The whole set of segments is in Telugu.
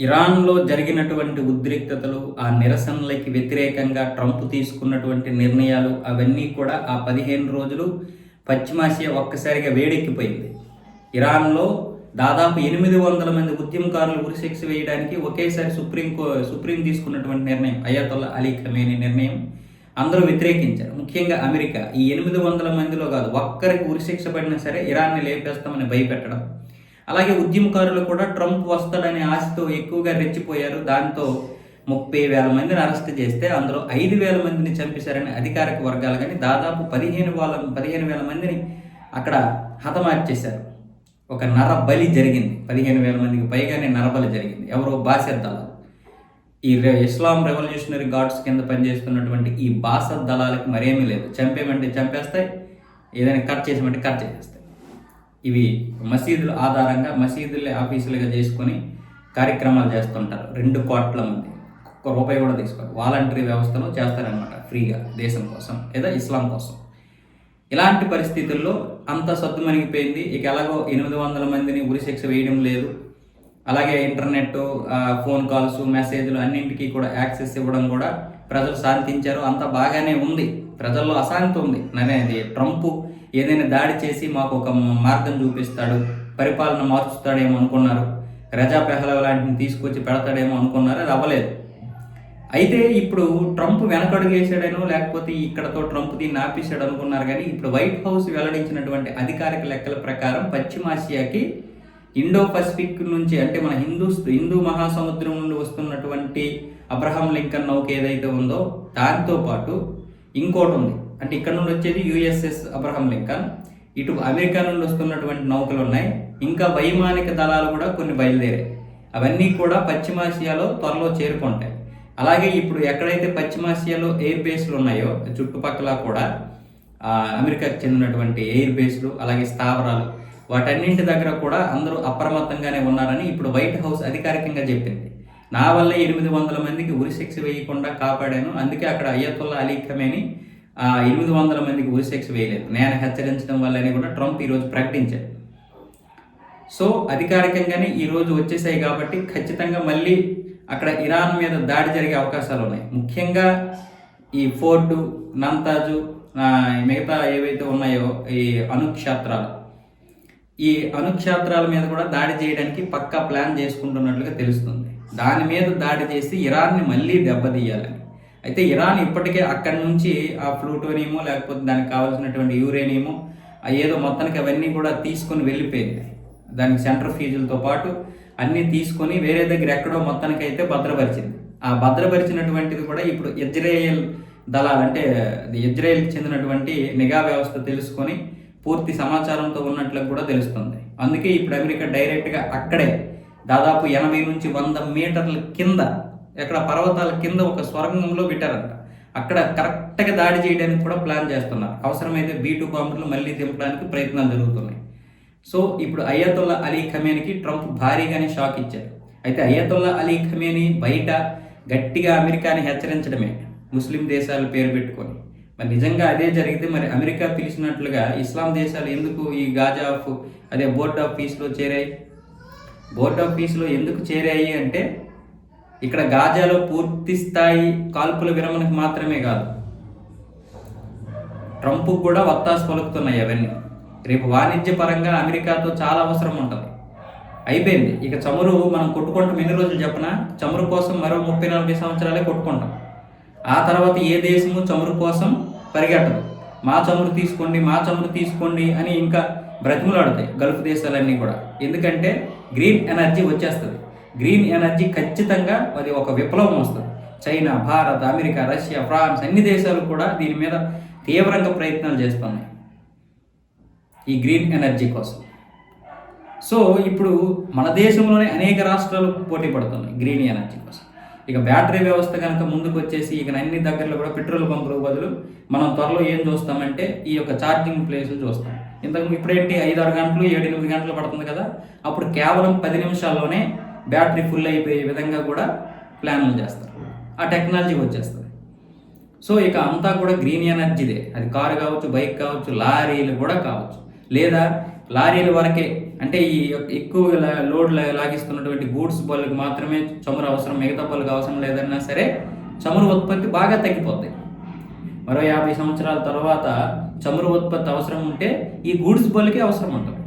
ఇరాన్లో జరిగినటువంటి ఉద్రిక్తతలు ఆ నిరసనలకి వ్యతిరేకంగా ట్రంప్ తీసుకున్నటువంటి నిర్ణయాలు అవన్నీ కూడా ఆ పదిహేను రోజులు పశ్చిమాసియా ఒక్కసారిగా వేడెక్కిపోయింది. ఇరాన్లో దాదాపు ఎనిమిది వందల మంది ఉద్యమకారులు ఉరిశిక్ష వేయడానికి ఒకేసారి సుప్రీం కో సుప్రీం తీసుకున్నటువంటి నిర్ణయం అయాతొల్లా అలీ ఖమేని నిర్ణయం అందరూ వ్యతిరేకించారు. ముఖ్యంగా అమెరికా ఈ ఎనిమిది వందల మందిలో కాదు ఒక్కరికి ఉరిశిక్ష పడినా సరే ఇరాన్ని లేపేస్తామని భయపెట్టడం అలాగే ఉద్యమకారులు కూడా ట్రంప్ వస్తాడనే ఆశతో ఎక్కువగా రెచ్చిపోయారు. దాంతో ముప్పై వేల మందిని అరెస్ట్ చేస్తే అందులో ఐదు వేల మందిని చంపేశారని అధికారిక వర్గాలు కానీ దాదాపు పదిహేను వేల పదిహేను వేల మందిని అక్కడ హతమార్చేశారు. ఒక నర బలి జరిగింది. పదిహేను వేల మందికి పైగానే నరబలి జరిగింది. ఎవరో బాసర్ దళాలు. ఈ ఇస్లాం రెవల్యూషనరీ గార్డ్స్ కింద పనిచేస్తున్నటువంటి ఈ బాసర్ దళాలకి మరేమీ లేదు. చంపేమంటే చంపేస్తాయి ఏదైనా కట్ చేసామంటే కట్ చేసేస్తాయి. ఇవి మసీదుల ఆధారంగా మసీదులే ఆఫీసులుగా చేసుకొని కార్యక్రమాలు చేస్తుంటారు. రెండు కోట్ల మంది. ఒక్క రూపాయి కూడా తీసుకోరు. వాలంటరీ వ్యవస్థలో చేస్తారనమాట ఫ్రీగా దేశం కోసం లేదా ఇస్లాం కోసం. ఇలాంటి పరిస్థితుల్లో అంత సద్దుమణిగిపోయింది ఇక ఎలాగో ఎనిమిది వందల మందిని ఉరిశిక్ష వేయడం లేదు. అలాగే ఇంటర్నెట్ ఫోన్ కాల్స్ మెసేజ్లు అన్నింటికీ కూడా యాక్సెస్ ఇవ్వడం కూడా ప్రజలు శాంతించారు అంత బాగానే ఉంది. ప్రజల్లో అశాంతి ఉంది. అనేది ట్రంప్ ఏదైనా దాడి చేసి మాకు ఒక మార్గం చూపిస్తాడు పరిపాలన మార్చుతాడేమో అనుకున్నారు. రజా పెహలవ్ లాంటిని తీసుకొచ్చి పెడతాడేమో అనుకున్నారు. అది అవ్వలేదు. అయితే ఇప్పుడు ట్రంప్ వెనకడుగు వేసాడనో లేకపోతే ఇక్కడతో ట్రంప్ దీన్ని ఆపేశాడు అనుకున్నారు కానీ ఇప్పుడు వైట్ హౌస్ వెల్లడించినటువంటి అధికారిక లెక్కల ప్రకారం పశ్చిమాసియాకి ఇండో పసిఫిక్ నుంచి అంటే మన హిందూ హిందూ మహాసముద్రం నుండి వస్తున్నటువంటి అబ్రహాం లింకన్ నౌక ఏదైతే ఉందో దాంతో పాటు ఇంకోటి ఉంది. అంటే ఇక్కడ నుండి వచ్చేది యుఎస్ఎస్ అబ్రహం లింకన్. ఇటు అమెరికా నుండి వస్తున్నటువంటి నౌకలు ఉన్నాయి ఇంకా వైమానిక దళాలు కూడా కొన్ని బయలుదేరాయి. అవన్నీ కూడా పశ్చిమాసియాలో త్వరలో చేరుకుంటాయి. అలాగే ఇప్పుడు ఎక్కడైతే పశ్చిమాసియాలో ఎయిర్ బేస్లు ఉన్నాయో చుట్టుపక్కల కూడా అమెరికాకు చెందినటువంటి ఎయిర్ బేస్లు అలాగే స్థావరాలు వాటన్నింటి దగ్గర కూడా అందరూ అప్రమత్తంగానే ఉన్నారని ఇప్పుడు వైట్ హౌస్ అధికారికంగా చెప్పింది. నా వల్ల ఎనిమిది వందల మందికి ఉరిశిక్ష వేయకుండా కాపాడాను. అందుకే అక్కడ అయ్యతుల్లా అలీ ఖమేని ఎనిమిది వందల మందికి ఉరిశిక్ష వేయలేదు. నేను హెచ్చరించడం వల్లనే కూడా ట్రంప్ ఈరోజు ప్రకటించాడు. సో అధికారికంగానే ఈరోజు వచ్చేసాయి కాబట్టి ఖచ్చితంగా మళ్ళీ అక్కడ ఇరాన్ మీద దాడి జరిగే అవకాశాలు ఉన్నాయి. ముఖ్యంగా ఈ ఫోర్డు నంతాజు మిగతా ఏవైతే ఉన్నాయో ఈ అనుక్షేత్రాలు. ఈ అనుక్షేత్రాల మీద కూడా దాడి చేయడానికి పక్కా ప్లాన్ చేసుకుంటున్నట్లుగా తెలుస్తుంది. దాని మీద దాడి చేసి ఇరాన్ని మళ్ళీ దెబ్బతీయాలని. అయితే ఇరాన్ ఇప్పటికే అక్కడి నుంచి ఆ ప్లూటోనియమో లేకపోతే దానికి కావాల్సినటువంటి యూరేనియమో ఏదో మొత్తానికి అవన్నీ కూడా తీసుకొని వెళ్ళిపోయింది. దానికి సెంటర్ ఫీజులతో పాటు అన్నీ తీసుకొని వేరే దగ్గర ఎక్కడో మొత్తానికి అయితే భద్రపరిచింది. ఆ భద్రపరిచినటువంటిది కూడా ఇప్పుడు ఇజ్రాయేల్ దళాలు అంటే అది ఇజ్రాయెల్కి చెందినటువంటి నిఘా వ్యవస్థ తెలుసుకొని పూర్తి సమాచారంతో ఉన్నట్లు కూడా తెలుస్తుంది. అందుకే ఇప్పుడు అమెరికా డైరెక్ట్గా అక్కడే దాదాపు ఎనభై నుంచి వంద మీటర్ల కింద ఎక్కడ పర్వతాల కింద ఒక స్వర్గంలో పెట్టారంట. అక్కడ కరెక్ట్గా దాడి చేయడానికి కూడా ప్లాన్ చేస్తున్నారు. అవసరమైతే బీ టూ బాంబులు మళ్ళీ దింపడానికి ప్రయత్నాలు జరుగుతున్నాయి. సో ఇప్పుడు అయ్యతుల్లా అలీ ఖమేనికి ట్రంప్ భారీగానే షాక్ ఇచ్చారు. అయితే అయ్యతుల్లా అలీ ఖమేని బయట గట్టిగా అమెరికాని హెచ్చరించడమే. ముస్లిం దేశాలు పేరు పెట్టుకొని. మరి నిజంగా అదే జరిగితే మరి అమెరికా పిలిచినట్లుగా ఇస్లాం దేశాలు ఎందుకు ఈ గాజా ఆఫ్ అదే బోర్డ్ ఆఫ్ పీస్లో చేరాయి? బోర్డ్ ఆఫ్ పీస్లో ఎందుకు చేరాయి అంటే ఇక్కడ గాజాలో పూర్తి స్థాయి కాల్పుల విరమణకు మాత్రమే కాదు. ట్రంప్ కూడా వత్తాసు పలుకుతున్నాయి అవన్నీ. రేపు వాణిజ్య పరంగా అమెరికాతో చాలా అవసరం ఉంటుంది. అయిపోయింది. ఇక చమురు మనం కొట్టుకుంటాం ఎన్ని రోజులు చెప్పనా? చమురు కోసం మరో ముప్పై నలభై సంవత్సరాలే కొట్టుకుంటాం. ఆ తర్వాత ఏ దేశము చమురు కోసం పరిగెట్టదు. మా చమురు తీసుకోండి మా చమురు తీసుకోండి అని ఇంకా బ్రతిమలాడుతాయి గల్ఫ్ దేశాలన్నీ కూడా. ఎందుకంటే గ్రీన్ ఎనర్జీ వచ్చేస్తుంది. గ్రీన్ ఎనర్జీ ఖచ్చితంగా అది ఒక విప్లవం వస్తుంది. China Bharat America Russia France అన్ని దేశాలు కూడా దీని మీద తీవ్రంగా ప్రయత్నాలు చేస్తున్నాయి. ఈ గ్రీన్ ఎనర్జీ కోసం. సో ఇప్పుడు మన దేశంలోనే అనేక రాష్ట్రాలు పోటీ పడుతున్నాయి గ్రీన్ ఎనర్జీ కోసం. ఇక బ్యాటరీ వ్యవస్థ కనుక ముందుకు వచ్చేసి ఇక అన్ని దగ్గరలో కూడా పెట్రోల్ బంకుల బదులు మనం త్వరలో ఏం చూస్తామంటే ఈ యొక్క ఛార్జింగ్ ప్లేసులు చూస్తాం. ఇంతకు ఇప్పుడేంటి ఐదు ఆరు గంటలు ఏడు ఎనిమిది గంటలు పడుతుంది కదా? అప్పుడు కేవలం పది నిమిషాల్లోనే బ్యాటరీ ఫుల్ అయిపోయే విధంగా కూడా ప్లాన్లు చేస్తారు. ఆ టెక్నాలజీ వచ్చేస్తుంది. సో ఇక అంతా కూడా గ్రీన్ ఎనర్జీదే. అది కారు కావచ్చు బైక్ కావచ్చు లారీలు కూడా కావచ్చు. లేదా లారీల వరకే. అంటే ఈ యొక్క ఎక్కువ లోడ్ లాగిస్తున్నటువంటి గూడ్స్ బళ్ళకి మాత్రమే చమురు అవసరం మిగతా బళ్ళకి అవసరం లేదన్నా సరే చమురు ఉత్పత్తి బాగా తగ్గిపోద్ది. మరో యాభై సంవత్సరాల తర్వాత చమురు ఉత్పత్తి అవసరం ఉంటే ఈ గూడ్స్ బళ్ళకి అవసరం ఉంటుంది.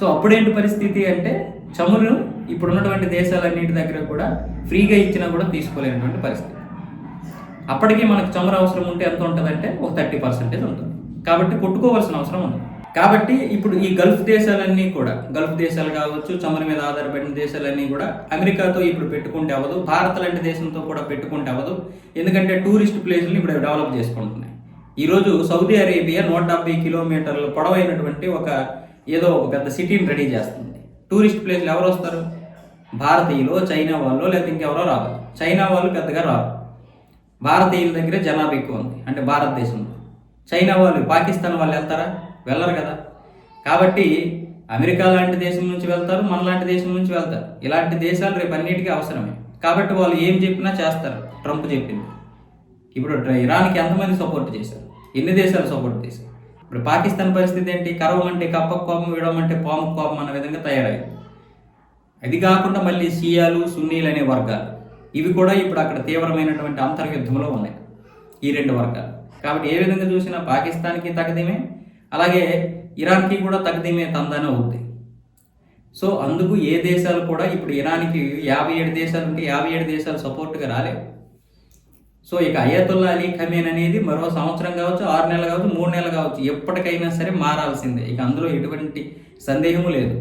సో అప్పుడేంటి పరిస్థితి అంటే చమురు ఇప్పుడున్నటువంటి దేశాలన్నింటి దగ్గర కూడా ఫ్రీగా ఇచ్చినా కూడా తీసుకోలేనటువంటి పరిస్థితి. అప్పటికే మనకు చమురు అవసరం ఉంటే ఎంత ఉంటుందంటే ఒక థర్టీ పర్సెంటేజ్ ఉంటుంది. కాబట్టి కొట్టుకోవాల్సిన అవసరం ఉంది కాబట్టి ఇప్పుడు ఈ గల్ఫ్ దేశాలన్నీ కూడా గల్ఫ్ దేశాలు కావచ్చు చమురు మీద ఆధారపడిన దేశాలన్నీ కూడా అమెరికాతో ఇప్పుడు పెట్టుకుంటే అవ్వదు భారత్ లాంటి దేశంతో కూడా పెట్టుకుంటే అవ్వదు. ఎందుకంటే టూరిస్ట్ ప్లేసులు ఇప్పుడు డెవలప్ చేసుకుంటున్నాయి. ఈరోజు సౌదీ అరేబియా నూట డెబ్బై కిలోమీటర్ల పొడవైనటువంటి ఒక ఏదో ఒక పెద్ద సిటీని రెడీ చేస్తుంది. టూరిస్ట్ ప్లేస్లు ఎవరు వస్తారు? భారతీయులు చైనా వాళ్ళు లేకపోతే ఇంకెవరో రావాలి చైనా వాళ్ళు పెద్దగా రారు. భారతీయుల దగ్గర జనాభా ఎక్కువ ఉంది అంటే భారతదేశంలో. చైనా వాళ్ళు పాకిస్తాన్ వాళ్ళు వెళ్తారా? వెళ్ళరు కదా. కాబట్టి అమెరికా లాంటి దేశం నుంచి వెళ్తారు మన లాంటి దేశం నుంచి వెళ్తారు. ఇలాంటి దేశాలు రేపు అన్నిటికీ అవసరమే. కాబట్టి వాళ్ళు ఏం చెప్పినా చేస్తారు. ట్రంప్ చెప్పింది. ఇప్పుడు ఇరాన్కి ఎంతమంది సపోర్ట్ చేశారు? ఎన్ని దేశాలు సపోర్ట్ చేశారు? ఇప్పుడు పాకిస్తాన్ పరిస్థితి ఏంటి? కరవమంటే కప్పకు కోపం విడవమంటే పాము కోపం అన్న విధంగా తయారైంది అది కాకుండా మళ్ళీ షియాలు సున్నీలు అనే వర్గాలు. ఇవి కూడా ఇప్పుడు అక్కడ తీవ్రమైనటువంటి అంతర్యుద్ధంలో ఉన్నాయి. ఈ రెండు వర్గాలు. కాబట్టి ఏ విధంగా చూసినా పాకిస్తాన్కి తగదీమే అలాగే ఇరాన్కి కూడా తగదీమే తందానే అవుద్ది. సో అందుకు ఏ దేశాలు కూడా ఇప్పుడు ఇరాన్కి యాభై ఏడు దేశాలు ఉంటే యాభై ఏడు దేశాలు సపోర్ట్గా రాలేవు. సో ఇక అయతుల్లా అలీ ఖమీన్ అనేది మరో సంవత్సరం కావచ్చు ఆరు నెలలు కావచ్చు మూడు నెలలు కావచ్చు ఎప్పటికైనా సరే మారాల్సిందే. ఇక అందులో ఎటువంటి సందేహము లేదు.